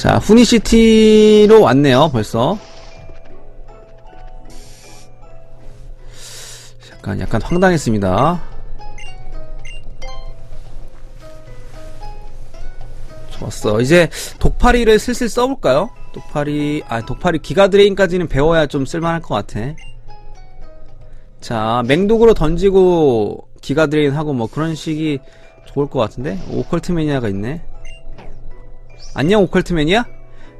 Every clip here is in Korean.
자, 후니시티로 왔네요, 벌써. 약간, 약간 황당했습니다. 좋았어. 이제 독파리를 슬슬 써볼까요? 독파리, 아, 독파리 기가드레인까지는 배워야 좀 쓸만할 것 같아. 자, 맹독으로 던지고 기가드레인 하고 뭐 그런 식이 좋을 것 같은데? 오컬트 매니아가 있네. 안녕 오컬트 매니아?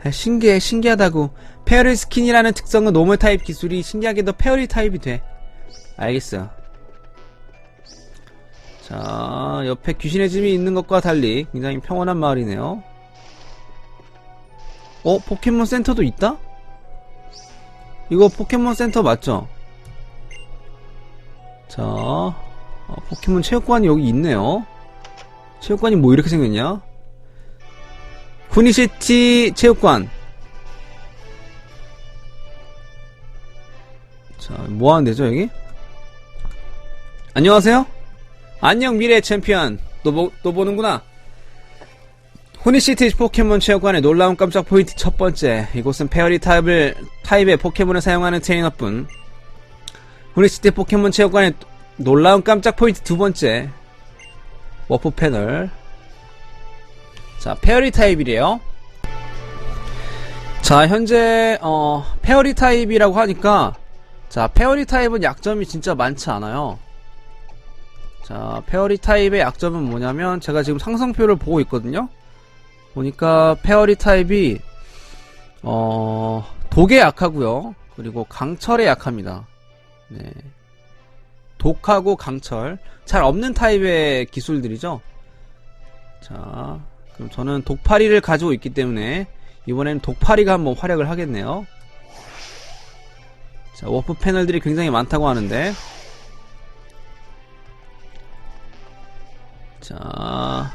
아, 신기해, 신기하다고. 페어리 스킨이라는 특성은 노멀 타입 기술이 신기하게도 페어리 타입이 돼. 알겠어. 자, 옆에 귀신의 집이 있는 것과 달리 굉장히 평온한 마을이네요. 어? 포켓몬 센터도 있다? 이거 포켓몬 센터 맞죠? 자, 어, 포켓몬 체육관이 여기 있네요. 체육관이 뭐 이렇게 생겼냐? 후니시티 체육관. 자, 뭐 하는 데죠, 여기? 안녕하세요? 안녕, 미래 챔피언. 또, 보, 또 보는구나. 후니시티 포켓몬 체육관의 놀라운 깜짝 포인트 첫 번째. 이곳은 페어리 타입을, 타입의 포켓몬을 사용하는 트레이너뿐. 후니시티 포켓몬 체육관의 놀라운 깜짝 포인트 두 번째. 워프 패널. 자, 페어리 타입이래요. 자, 현재 어, 페어리 타입이라고 하니까 자, 페어리 타입은 약점이 진짜 많지 않아요. 자, 페어리 타입의 약점은 뭐냐면 제가 지금 상성표를 보고 있거든요. 보니까 페어리 타입이 어, 독에 약하고요. 그리고 강철에 약합니다. 네. 독하고 강철 잘 없는 타입의 기술들이죠. 자, 그럼 저는 독파리를 가지고 있기 때문에 이번에는 독파리가 한번 활약을 하겠네요. 자, 워프 패널들이 굉장히 많다고 하는데 자,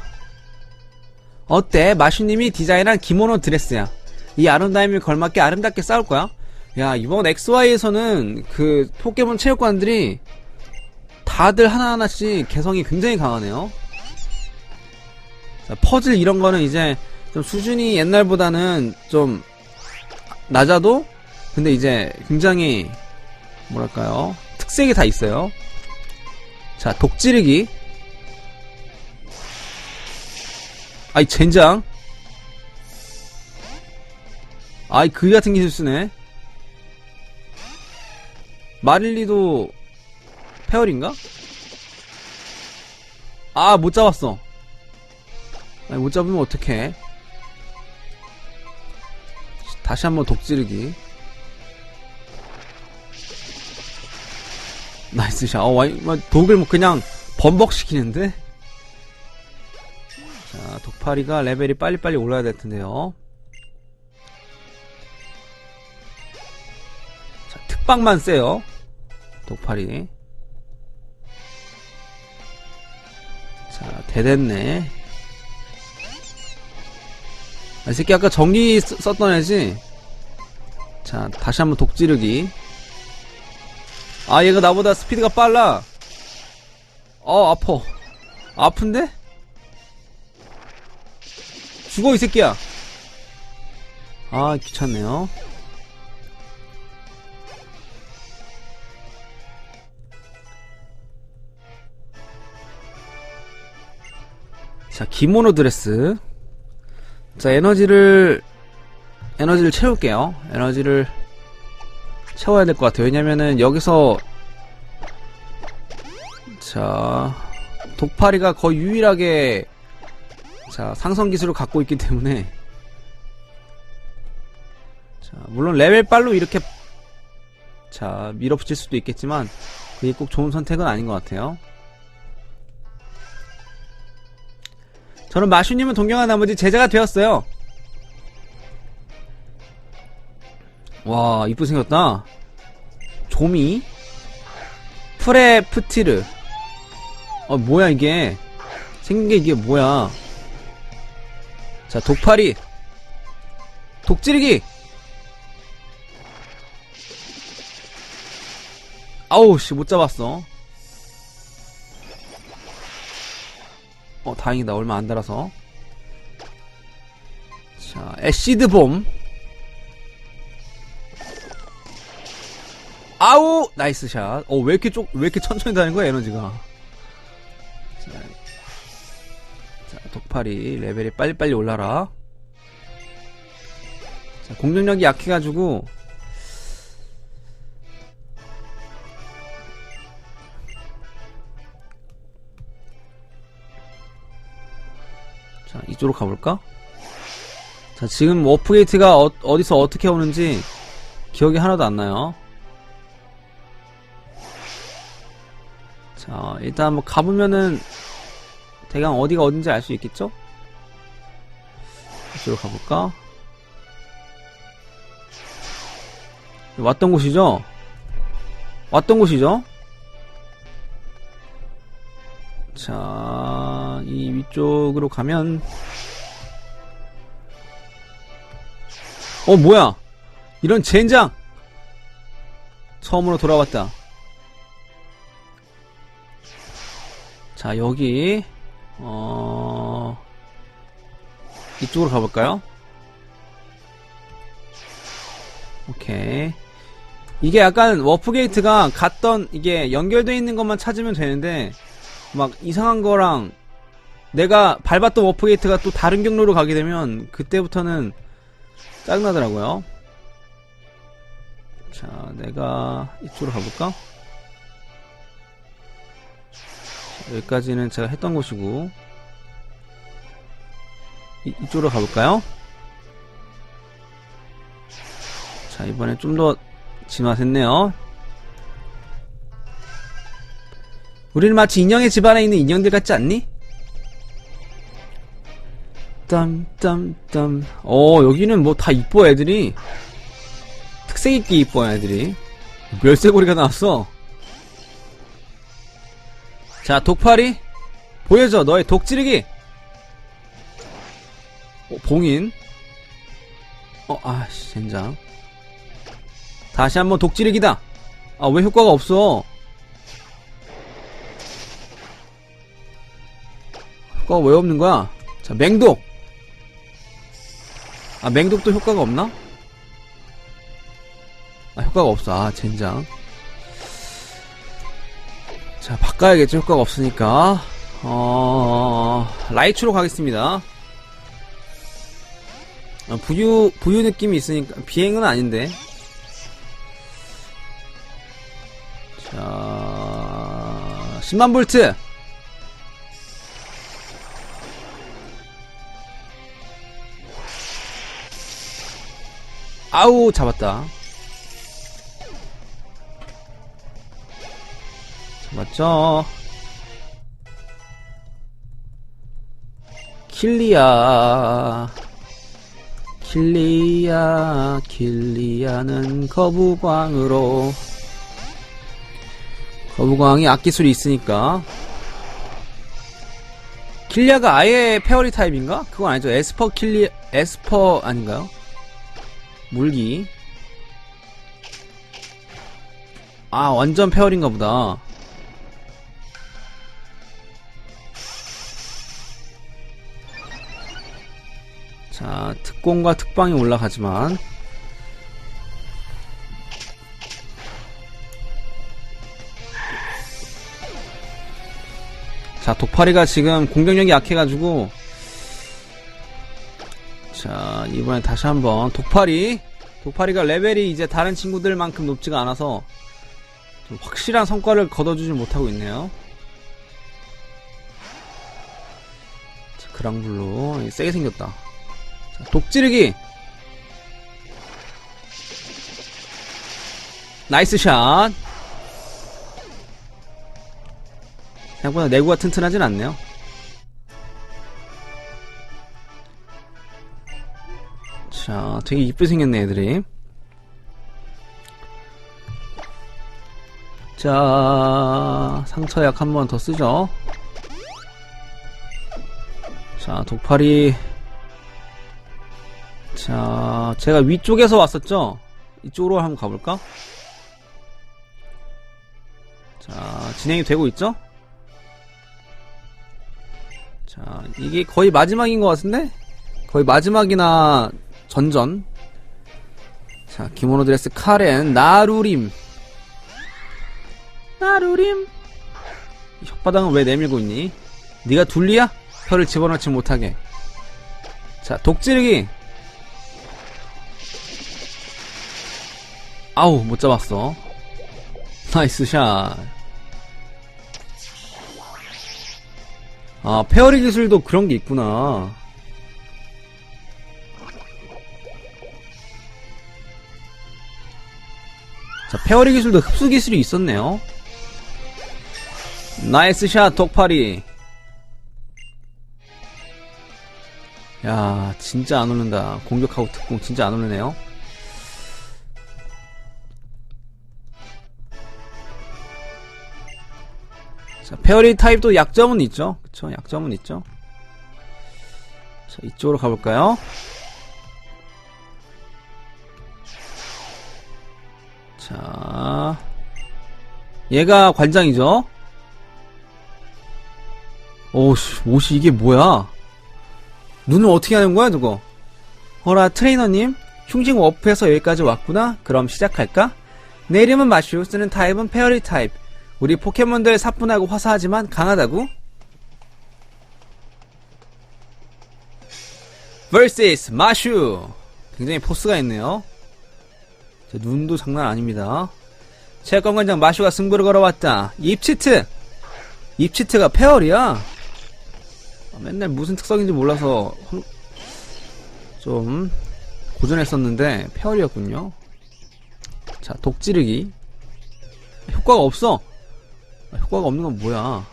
어때? 마슈님이 디자인한 기모노 드레스야. 이 아름다움에 걸맞게 아름답게 싸울 거야? 야, 이번 XY에서는 그 포켓몬 체육관들이 다들 하나하나씩 개성이 굉장히 강하네요. 자, 퍼즐 이런 거는 이제 좀 수준이 옛날보다는 좀 낮아도 근데 이제 굉장히 뭐랄까요? 특색이 다 있어요. 자 독지르기. 아이 젠장. 아이 그 같은 기술 쓰네. 마릴리도 페어린가? 아 못 잡았어 아니 못 잡으면 어떡해? 다시 한번 독지르기. 나이스 샷. 어, 와, 뭐, 독을 뭐 그냥 범벅시키는데? 자 독파리가 레벨이 빨리빨리 올라야 될 텐데요. 자 특방만 세요. 독파리. 자 대됐네 아, 이 새끼 아까 전기 쓰- 썼던 애지? 자, 다시 한번 독지르기. 아, 얘가 나보다 스피드가 빨라. 어, 아파. 아픈데? 죽어, 이 새끼야. 아, 귀찮네요. 자, 기모노 드레스. 자, 에너지를, 에너지를 채울게요. 에너지를 채워야 될 것 같아요. 왜냐면은 여기서, 자, 독파리가 거의 유일하게, 자, 상성 기술을 갖고 있기 때문에, 자, 물론 레벨 빨로 이렇게, 자, 밀어붙일 수도 있겠지만, 그게 꼭 좋은 선택은 아닌 것 같아요. 저는 마슈님을 동경한 나머지 제자가 되었어요. 와, 이쁘게 생겼다. 조미? 프레프티르. 어, 뭐야, 이게. 생긴 게 이게 뭐야. 자, 독파리. 독지르기! 아우, 씨, 못 잡았어. 어, 다행이다. 얼마 안 달아서. 자, 애시드 봄. 아우! 나이스 샷. 어, 왜 이렇게 쪽, 왜 이렇게 천천히 다니는 거야, 에너지가. 자, 자, 독파리 레벨이 빨리빨리 올라라. 자, 공격력이 약해가지고, 자, 이쪽으로 가볼까? 자, 지금 워프게이트가 어, 어디서 어떻게 오는지 기억이 하나도 안 나요. 자, 일단 한번 가보면은 대강 어디가 어딘지 알 수 있겠죠? 이쪽으로 가볼까? 왔던 곳이죠? 왔던 곳이죠? 자, 이 위쪽으로 가면. 어 뭐야? 이런 젠장! 처음으로 돌아왔다. 자 여기 어 이쪽으로 가볼까요? 오케이. 이게 약간 워프게이트가 갔던 이게 연결되어 있는 것만 찾으면 되는데 막 이상한 거랑 내가 밟았던 워프게이트가 또 다른 경로로 가게 되면 그때부터는 짜증나더라고요. 자, 내가 이쪽으로 가볼까? 여기까지는 제가 했던 곳이고 이, 이쪽으로 가볼까요? 자, 이번에 좀 더 진화됐네요. 우리는 마치 인형의 집안에 있는 인형들 같지 않니? 땀땀땀 어 여기는 뭐 다 이뻐 애들이. 특색 있게 이뻐 애들이. 멸세고리가 나왔어. 자 독파리. 보여줘 너의 독지르기. 어, 봉인. 어 아씨 젠장. 다시 한번 독지르기다. 아 왜 효과가 없어? 효과가 왜 없는 거야? 자 맹독 아 맹독도 효과가 없나? 아 효과가 없어. 아 젠장. 자 바꿔야겠죠 효과가 없으니까. 어 라이츠로 가겠습니다. 어, 부유 부유 느낌이 있으니까 비행은 아닌데. 자 10만 볼트 아우 잡았다. 잡았죠? 킬리야 킬리야 킬리야는 거부광으로. 거부광이 악기술이 있으니까. 킬리아가 아예 페어리 타입인가? 그건 아니죠. 에스퍼 킬리 에스퍼 아닌가요? 물기. 아 완전 페어린가 보다. 자 특공과 특방이 올라가지만. 자 독파리가 지금 공격력이 약해가지고 자 이번엔 다시 한번 독파리. 독파리가 레벨이 이제 다른 친구들만큼 높지가 않아서 좀 확실한 성과를 거둬주지 못하고 있네요. 자 그랑블루. 세게 생겼다. 자, 독지르기. 나이스 샷. 생각보다 내구가 튼튼하진 않네요 자, 되게 이쁘게 생겼네, 애들이. 자, 상처약 한 번 더 쓰죠. 자, 독파리. 자, 제가 위쪽에서 왔었죠? 이쪽으로 한번 가볼까? 자, 진행이 되고 있죠? 자, 이게 거의 마지막인 것 같은데? 거의 마지막이나 전전. 자, 기모노 드레스 카렌, 나루림. 나루림. 이 혓바닥은 왜 내밀고 있니? 네가 둘리야? 혀를 집어넣지 못하게. 자, 독지르기. 아우, 못 잡았어. 나이스 샷. 아, 페어리 기술도 그런 게 있구나. 자, 페어리 기술도 흡수 기술이 있었네요. 나이스 샷, 독파리. 야, 진짜 안 오른다. 공격하고 특공 진짜 안 오르네요. 자, 페어리 타입도 약점은 있죠. 그쵸, 약점은 있죠. 자, 이쪽으로 가볼까요? 자, 얘가 관장이죠. 오씨, 옷이 이게 뭐야? 눈을 어떻게 하는 거야, 저거? 어라, 트레이너님? 흉징 워프에서 여기까지 왔구나? 그럼 시작할까? 내 이름은 마슈, 쓰는 타입은 페어리 타입. 우리 포켓몬들 사뿐하고 화사하지만 강하다고? vs 마슈! 굉장히 포스가 있네요. 자, 눈도 장난 아닙니다. 체육관관장 마슈가 승부를 걸어왔다. 입치트! 입치트가 페어리야? 아, 맨날 무슨 특성인지 몰라서 혼- 좀 고전했었는데 페어리였군요. 자, 독지르기. 효과가 없어. 아, 효과가 없는 건 뭐야?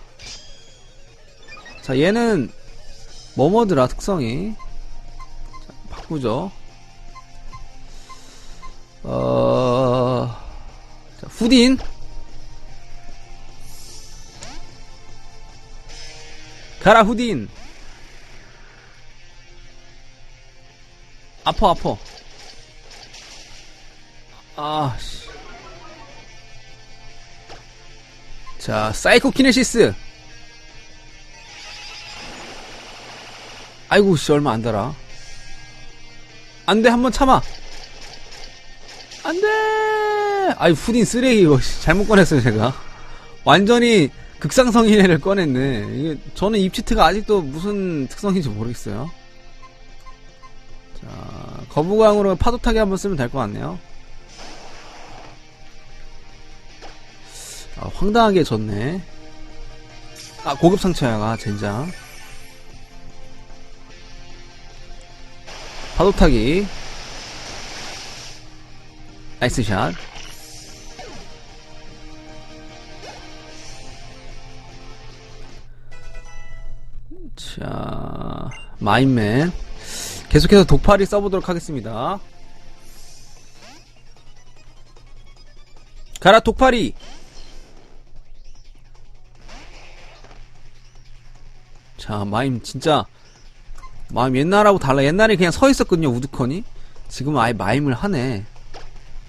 자, 얘는 뭐뭐더라 특성이. 자, 바꾸죠. 어, 자, 후딘. 가라 후딘. 아퍼 아퍼. 아 씨. 자, 사이코 키네시스. 아이고, 씨, 얼마 안 달아. 안 돼, 한번 참아. 안 돼! 아이, 후딘 쓰레기, 이거, 씨, 잘못 꺼냈어요, 제가. 완전히 극상성인애를 꺼냈네. 이게, 저는 입치트가 아직도 무슨 특성인지 모르겠어요. 자, 거부광으로 파도 타기 한번 쓰면 될 것 같네요. 아, 황당하게 졌네. 아, 고급 상처야가, 젠장. 파도 타기. 나이스 샷. 자, 마인맨. 계속해서 독파리 써보도록 하겠습니다. 가라, 독파리! 자, 마임 진짜 마임 옛날하고 달라. 옛날에 그냥 서 있었거든요, 우드컨이. 지금은 아예 마임을 하네.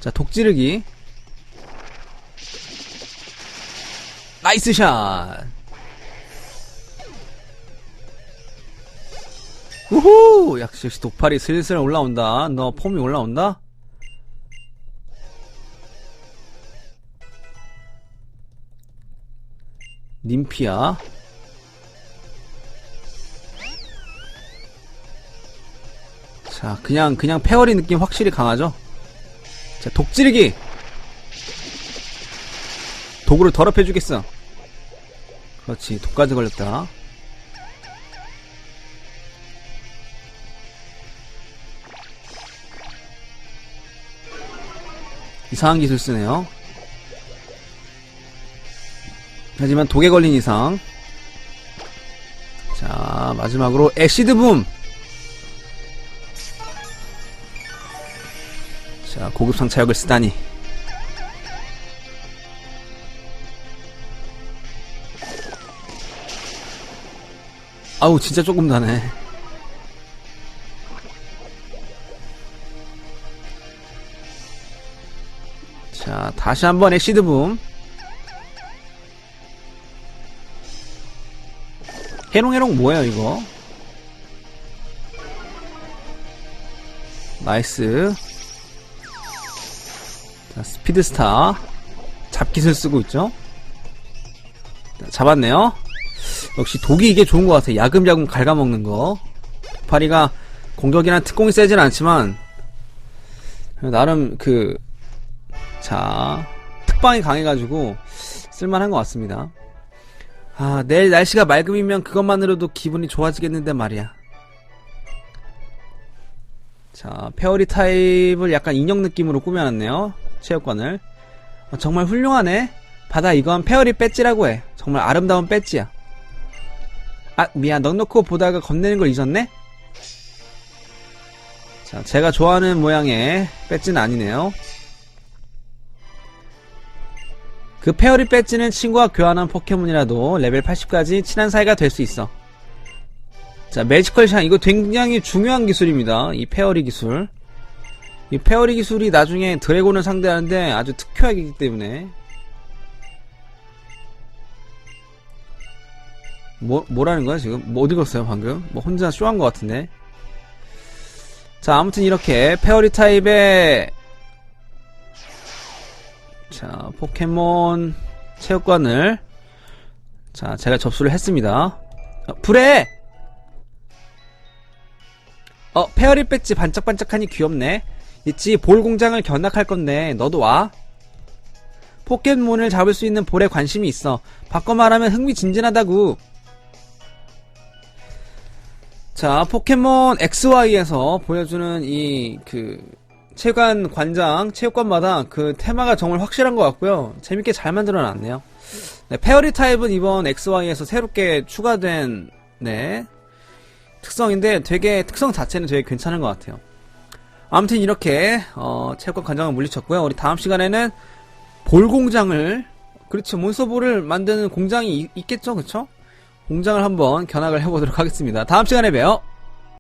자, 독지르기. 나이스 샷! 우후! 역시, 역시 독팔이 슬슬 올라온다. 너 폼이 올라온다? 님피야. 자, 그냥, 그냥 페어리 느낌 확실히 강하죠? 자, 독지르기! 독으로 더럽혀주겠어. 그렇지, 독까지 걸렸다. 이상한 기술 쓰네요. 하지만 독에 걸린 이상. 자, 마지막으로 애시드 붐! 자, 고급 상차역을 쓰다니. 아우, 진짜 조금 다네. 자, 다시 한번 엑시드붐. 해롱해롱 뭐예요, 이거? 나이스. 자, 스피드스타. 잡기술 쓰고 있죠? 자, 잡았네요. 역시 독이 이게 좋은 것 같아. 야금야금 갉아먹는 거. 파리가 공격이나 특공이 세진 않지만, 나름 그, 자, 특방이 강해가지고, 쓸만한 것 같습니다. 아, 내일 날씨가 맑으면 그것만으로도 기분이 좋아지겠는데 말이야. 자, 페어리 타입을 약간 인형 느낌으로 꾸며놨네요. 체육관을. 어, 정말 훌륭하네. 바다 이건 페어리 배지라고 해. 정말 아름다운 배지야. 아, 미안. 넉넉고 보다가 겁내는 걸 잊었네? 자, 제가 좋아하는 모양의 배지는 아니네요. 그 페어리 배지는 친구와 교환한 포켓몬이라도 레벨 80까지 친한 사이가 될 수 있어. 자, 매지컬 샤인. 이거 굉장히 중요한 기술입니다. 이 페어리 기술. 이 페어리 기술이 나중에 드래곤을 상대하는데 아주 특효약이기 때문에. 뭐, 뭐라는 거야, 지금? 뭐 어디 갔어요, 방금? 뭐 혼자 쇼한 것 같은데. 자, 아무튼 이렇게 페어리 타입의 자, 포켓몬 체육관을 자, 제가 접수를 했습니다. 어, 불에! 어, 페어리 배지 반짝반짝하니 귀엽네. 있지, 볼 공장을 견학할 건데, 너도 와. 포켓몬을 잡을 수 있는 볼에 관심이 있어. 바꿔 말하면 흥미진진하다구. 자, 포켓몬 XY에서 보여주는 이, 그, 체육관 관장, 체육관마다 그 테마가 정말 확실한 것 같고요. 재밌게 잘 만들어 놨네요. 네, 페어리 타입은 이번 XY에서 새롭게 추가된, 네, 특성인데 되게, 특성 자체는 되게 괜찮은 것 같아요. 아무튼 이렇게, 어, 체육관 관장을 물리쳤고요. 우리 다음 시간에는 볼 공장을, 그렇죠. 몬스터볼을 만드는 공장이 있, 있겠죠. 그쵸? 공장을 한번 견학을 해보도록 하겠습니다. 다음 시간에 봬요.